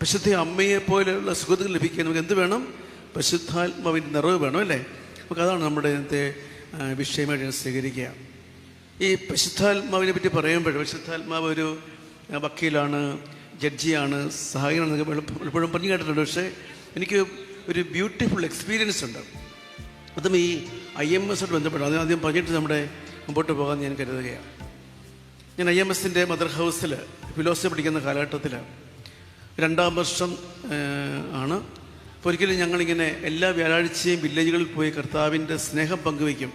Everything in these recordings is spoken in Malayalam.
പരിശുദ്ധ അമ്മയെ പോലെയുള്ള സുഖത്തിൽ ലഭിക്കാൻ നമുക്ക് എന്ത് വേണം? പരിശുദ്ധാത്മാവിന്റെ നിറവ് വേണം അല്ലേ? നമുക്ക് അതാണ് നമ്മുടെ ഇന്നത്തെ വിഷയമായിട്ട് സ്വീകരിക്കുക. ഈ പരിശുദ്ധാത്മാവിനെ പറ്റി പറയുമ്പോൾ പരിശുദ്ധാത്മാവ് ഒരു വക്കീലാണ് ജഡ്ജിയാണ് സഹായിയാണ് എപ്പോഴും പറഞ്ഞു കേട്ടിട്ടുണ്ട്. പക്ഷേ എനിക്ക് ഒരു ബ്യൂട്ടിഫുൾ എക്സ്പീരിയൻസ് ഉണ്ട്. അതും ഈ ഐ എം എസോട് ബന്ധപ്പെട്ട് അത് ആദ്യം പറഞ്ഞിട്ട് നമ്മുടെ മുമ്പോട്ട് പോകാൻ ഞാൻ കരുതുകയാണ്. ഞാൻ ഐ എം എസിന്റെ മദർ ഹൗസിൽ ഫിലോസഫി പഠിക്കുന്ന കാലഘട്ടത്തിൽ രണ്ടാം വർഷം ആണ്. അപ്പോൾ ഒരിക്കലും ഞങ്ങളിങ്ങനെ എല്ലാ വ്യാഴാഴ്ചയും വില്ലേജുകളിൽ പോയി കർത്താവിന്റെ സ്നേഹം പങ്കുവയ്ക്കും.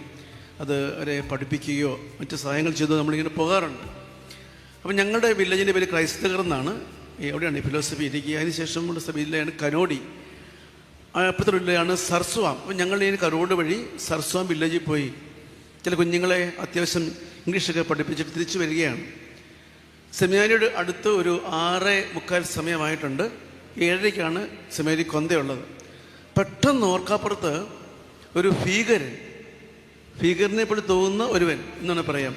അത് അവരെ പഠിപ്പിക്കുകയോ മറ്റ് സഹായങ്ങൾ ചെയ്തോ നമ്മളിങ്ങനെ പോകാറുണ്ട്. അപ്പം ഞങ്ങളുടെ വില്ലേജിന്റെ പേര് ക്രൈസ്തകർ എന്നാണ്. എവിടെയാണ് ഫിലോസഫി ഇരിക്കുക. അതിനുശേഷമുള്ള സഭയിലാണ് കനോടി അപ്പുറത്തെ സർസ്വാം. അപ്പം ഞങ്ങൾ ഈ കരോട് വഴി സർസ്വാം വില്ലേജിൽ പോയി ചില കുഞ്ഞുങ്ങളെ അത്യാവശ്യം ഇംഗ്ലീഷൊക്കെ പഠിപ്പിച്ചിട്ട് തിരിച്ചു വരികയാണ്. സെമിനാരിയുടെ അടുത്ത് ഒരു ആറ് മുക്കാൽ സമയമായിട്ടുണ്ട്. ഏഴരയ്ക്കാണ് സെമിനാരി കൊന്തയുള്ളത്. പെട്ടെന്ന് ഓർക്കാപ്പുറത്ത് ഒരു ഭീകരൻ ഭീകരനെ പോലെ തോന്നുന്ന ഒരുവൻ എന്നാണ് പറയാം.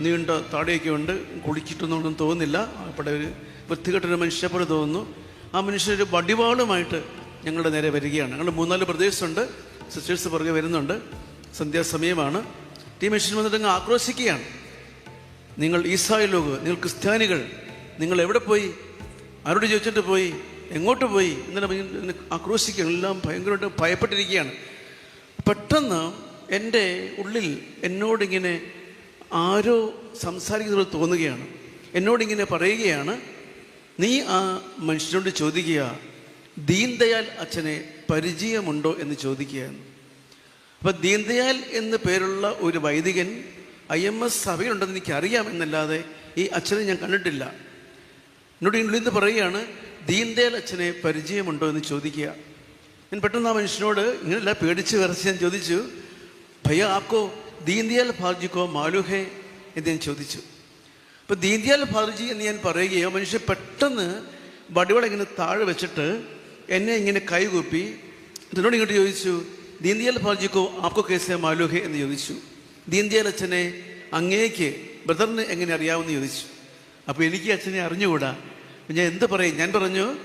നീണ്ട താടിയൊക്കെ ഉണ്ട് കുളിച്ചിട്ടൊന്നും തോന്നുന്നില്ല. അവിടെ ഒരു വൃത്തികെട്ടൊരു മനുഷ്യനെ പോലെ തോന്നുന്നു. ആ മനുഷ്യനൊരു വടിവാളുമായിട്ട് ഞങ്ങളുടെ നേരെ വരികയാണ്. ഞങ്ങൾ മൂന്നാൽ പ്രദേശമുണ്ട് സിസ്റ്റേഴ്സ് പുറകെ വരുന്നുണ്ട്. സന്ധ്യാസമയമാണ്. ടീം മനുഷ്യൻ വന്നിട്ട് അങ്ങ് ആക്രോശിക്കുകയാണ്. നിങ്ങൾ ഈസായി നിങ്ങൾ ക്രിസ്ത്യാനികൾ നിങ്ങൾ എവിടെ പോയി? ആരോട് ചോദിച്ചിട്ട് പോയി? എങ്ങോട്ട് പോയി? എന്നിട്ട് ആക്രോശിക്കുകയാണ് എല്ലാം ഭയങ്കരമായിട്ട് ഭയപ്പെട്ടിരിക്കുകയാണ്. പെട്ടെന്ന് എന്റെ ഉള്ളിൽ എന്നോടിങ്ങനെ ആരോ സംസാരിക്കുന്നത് തോന്നുകയാണ്. എന്നോടിങ്ങനെ പറയുകയാണ് നീ ആ മനുഷ്യനോട് ചോദിക്കുക ദീൻദയാൽ അച്ഛനെ പരിചയമുണ്ടോ? എന്ന് ചോദിക്കുകയാണ്. അപ്പം ദീൻദയാൽ എന്ന് പേരുള്ള ഒരു വൈദികൻ ഐ എം എസ് സഭയിലുണ്ടെന്ന് എനിക്കറിയാം എന്നല്ലാതെ ഈ അച്ഛനെ ഞാൻ കണ്ടിട്ടില്ല. എന്നോട് ഇന്ന് പറയുകയാണ് ദീൻദയാൽ അച്ഛനെ പരിചയമുണ്ടോ എന്ന് ചോദിക്കുക. ഞാൻ പെട്ടെന്ന് ആ മനുഷ്യനോട് ഇങ്ങനെയല്ല പേടിച്ച് വിറച്ച് ഞാൻ ചോദിച്ചു ഭയ്യ ആക്കോ ദീൻദയാൽ ഭാർജിക്കോ മാലുഹേ? എന്ന് ഞാൻ ചോദിച്ചു. അപ്പോൾ ദീൻദയാൽ ഭാർജി എന്ന് ഞാൻ പറയുകയോ മനുഷ്യൻ പെട്ടെന്ന് വടിവള ഇങ്ങനെ താഴെ വെച്ചിട്ട് എന്നെ ഇങ്ങനെ കൈകൂപ്പി. എന്നോട് ഇങ്ങോട്ട് ചോദിച്ചു ദീൻദയാൽ ഭാർജിക്കോ ആക്കോ കേസേ മാലുഹേ? എന്ന് ചോദിച്ചു. ദീൻദയാൽ അച്ഛനെ അങ്ങേക്ക് ബ്രദറിന് എങ്ങനെ അറിയാവുന്ന ചോദിച്ചു. അപ്പോൾ എനിക്ക് അച്ഛനെ അറിഞ്ഞുകൂടാ. ഞാൻ എന്ത് പറയും? ഞാൻ പറഞ്ഞു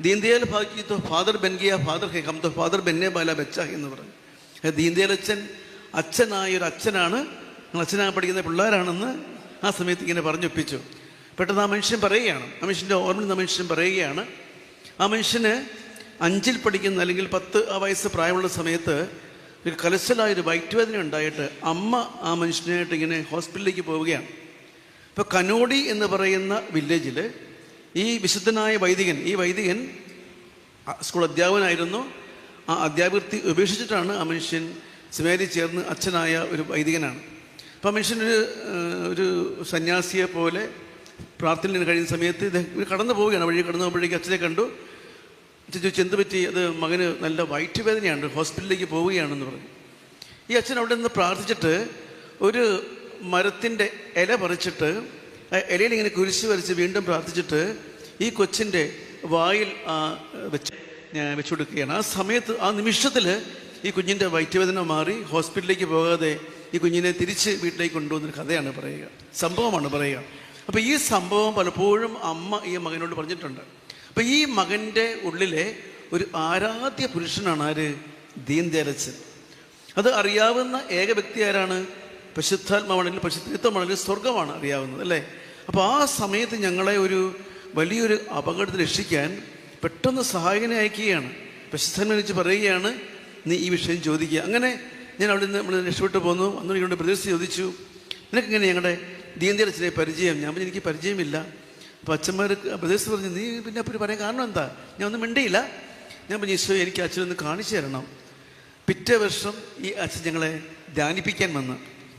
ദീൻദയാൽ ഭാഗ്യത്തോ ഫാദർ ബെൻഗിയ ഫാദർ ഹെ ഹം തോ ഫാദർ ബെന്നെ ബാല ബെച്ച എന്ന് പറഞ്ഞു. ദീൻദയാൽ അച്ഛൻ അച്ഛനായ ഒരു അച്ഛനാണ് അച്ഛനായി പഠിക്കുന്ന പിള്ളേരാണെന്ന് ആ സമയത്ത് ഇങ്ങനെ പറഞ്ഞൊപ്പിച്ചു. പെട്ടെന്ന് ആ മനുഷ്യൻ പറയുകയാണ്. ആ മനുഷ്യന്റെ ഓർമ്മ ആ മനുഷ്യൻ പറയുകയാണ് ആ മനുഷ്യന് അഞ്ചിൽ പഠിക്കുന്ന അല്ലെങ്കിൽ പത്ത് ആ വയസ്സ് പ്രായമുള്ള സമയത്ത് ഒരു കലശലായ ഒരു വയറ്റുവേദന ഉണ്ടായിട്ട് അമ്മ ആ മനുഷ്യനായിട്ട് ഇങ്ങനെ ഹോസ്പിറ്റലിലേക്ക് പോവുകയാണ്. ഇപ്പോൾ കനോടി എന്ന് പറയുന്ന വില്ലേജിൽ ഈ വിശുദ്ധനായ വൈദികൻ ഈ വൈദികൻ സ്കൂൾ അധ്യാപകനായിരുന്നു. ആ അധ്യാപകർത്തി ഉപേക്ഷിച്ചിട്ടാണ് ആ മനുഷ്യൻ സിമേരി ചേർന്ന് അച്ഛനായ ഒരു വൈദികനാണ്. അപ്പോൾ ആ മനുഷ്യനൊരു ഒരു സന്യാസിയെ പോലെ പ്രാർത്ഥനയിൽ കഴിയുന്ന സമയത്ത് ഇത് കടന്നു പോവുകയാണ്. വഴി കടന്നു പോകുമ്പോഴേക്കും അച്ഛനെ കണ്ടു. അച്ഛൻ ചോദിച്ചു എന്ത് പറ്റി. അത് മകന് നല്ല വയറ്റുവേദനയാണ് ഹോസ്പിറ്റലിലേക്ക് പോവുകയാണെന്ന് പറഞ്ഞു. ഈ അച്ഛൻ അവിടെ നിന്ന് പ്രാർത്ഥിച്ചിട്ട് ഒരു മരത്തിന്റെ ഇല പറിച്ചിട്ട് ഇലയിൽ ഇങ്ങനെ കുരിശ് വരച്ച് വീണ്ടും പ്രാർത്ഥിച്ചിട്ട് ഈ കൊച്ചിന്റെ വായിൽ വെച്ച് വെച്ചു കൊടുക്കുകയാണ് ആ സമയത്ത് ആ നിമിഷത്തിൽ ഈ കുഞ്ഞിന്റെ വയറ്റുവേദന മാറി ഹോസ്പിറ്റലിലേക്ക് പോകാതെ ഈ കുഞ്ഞിനെ തിരിച്ച് വീട്ടിലേക്ക് കൊണ്ടുവന്നൊരു കഥയാണ് പറയുക. സംഭവമാണ് പറയുക. അപ്പോൾ ഈ സംഭവം പലപ്പോഴും അമ്മ ഈ മകനോട് പറഞ്ഞിട്ടുണ്ട്. അപ്പോൾ ഈ മകന്റെ ഉള്ളിലെ ഒരു ആരാധ്യ പുരുഷനാണ് ആര്? ദീൻദയാലച്ചൻ അത് അറിയാവുന്ന ഏക വ്യക്തി ആരാണ്? പരിശുദ്ധാത്മാവാണെങ്കിലും പരിശുദ്ധത്വമാണെങ്കിലും സ്വർഗമാണ് അറിയാവുന്നത് അല്ലേ? അപ്പോൾ ആ സമയത്ത് ഞങ്ങളെ ഒരു വലിയൊരു അപകടത്തിൽ രക്ഷിക്കാൻ പെട്ടെന്ന് സഹായകനെ അയക്കുകയാണ്. പരിശുദ്ധാത്മ വിളിച്ച് പറയുകയാണ് നീ ഈ വിഷയം ചോദിക്കുക. അങ്ങനെ ഞാൻ അവിടെ നിന്ന് നമ്മൾ രക്ഷപ്പെട്ടു പോന്നു. അന്ന് ഇവിടെ പ്രതിഷ്ഠ ചോദിച്ചു നിനക്കിങ്ങനെ ഞങ്ങളുടെ ദീന്തിയടച്ചിനെ പരിചയം? ഞാൻ എനിക്ക് പരിചയമില്ല. അപ്പോൾ അച്ഛന്മാർ ബ്രദേശ് പറഞ്ഞു നീ പിന്നെ അപ്പം പറയാൻ കാരണം എന്താ? ഞാൻ ഒന്നും മിണ്ടിയില്ല. ഞാൻ പറഞ്ഞു ഈശോ എനിക്ക് അച്ഛനൊന്ന് കാണിച്ചു തരണം. പിറ്റേ വർഷം ഈ അച്ഛൻ ഞങ്ങളെ ധ്യാനിപ്പിക്കാൻ വന്ന്.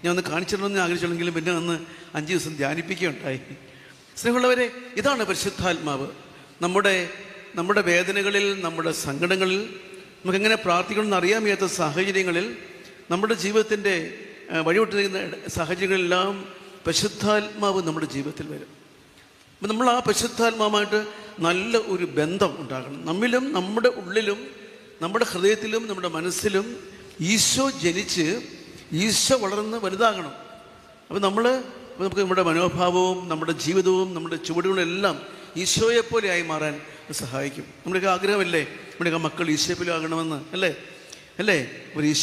ഞാൻ ഒന്ന് കാണിച്ചു തരണമെന്ന് ആഗ്രഹിച്ചുള്ളെങ്കിലും പിന്നെ വന്ന് അഞ്ച് ദിവസം ധ്യാനിപ്പിക്കുകയുണ്ടായി. സ്നേഹമുള്ളവരെ ഇതാണ് പരിശുദ്ധാത്മാവ്. നമ്മുടെ നമ്മുടെ വേദനകളിൽ നമ്മുടെ സങ്കടങ്ങളിൽ നമുക്കെങ്ങനെ പ്രാർത്ഥിക്കണമെന്ന് അറിയാൻ വയ്യാത്ത സാഹചര്യങ്ങളിൽ നമ്മുടെ ജീവിതത്തിന്റെ വഴിവിട്ടിരിക്കുന്ന സാഹചര്യങ്ങളെല്ലാം പരിശുദ്ധാത്മാവ് നമ്മുടെ ജീവിതത്തിൽ വരും. അപ്പം നമ്മൾ ആ പരിശുദ്ധാത്മാവുമായിട്ട് നല്ല ഒരു ബന്ധം ഉണ്ടാകണം. നമ്മിലും നമ്മുടെ ഉള്ളിലും നമ്മുടെ ഹൃദയത്തിലും നമ്മുടെ മനസ്സിലും ഈശോ ജനിച്ച് ഈശോ വളർന്ന് വലുതാകണം. അപ്പം നമ്മൾ നമുക്ക് നമ്മുടെ മനോഭാവവും നമ്മുടെ ജീവിതവും നമ്മുടെ ചുവടുകളും എല്ലാം ഈശോയെപ്പോലെയായി മാറാൻ സഹായിക്കും. നമ്മുടെയൊക്കെ ആഗ്രഹമല്ലേ? നമ്മുടെയൊക്കെ മക്കൾ ഈശോപ്പിലാകണമെന്ന് അല്ലേ? അല്ലേ? ഒരു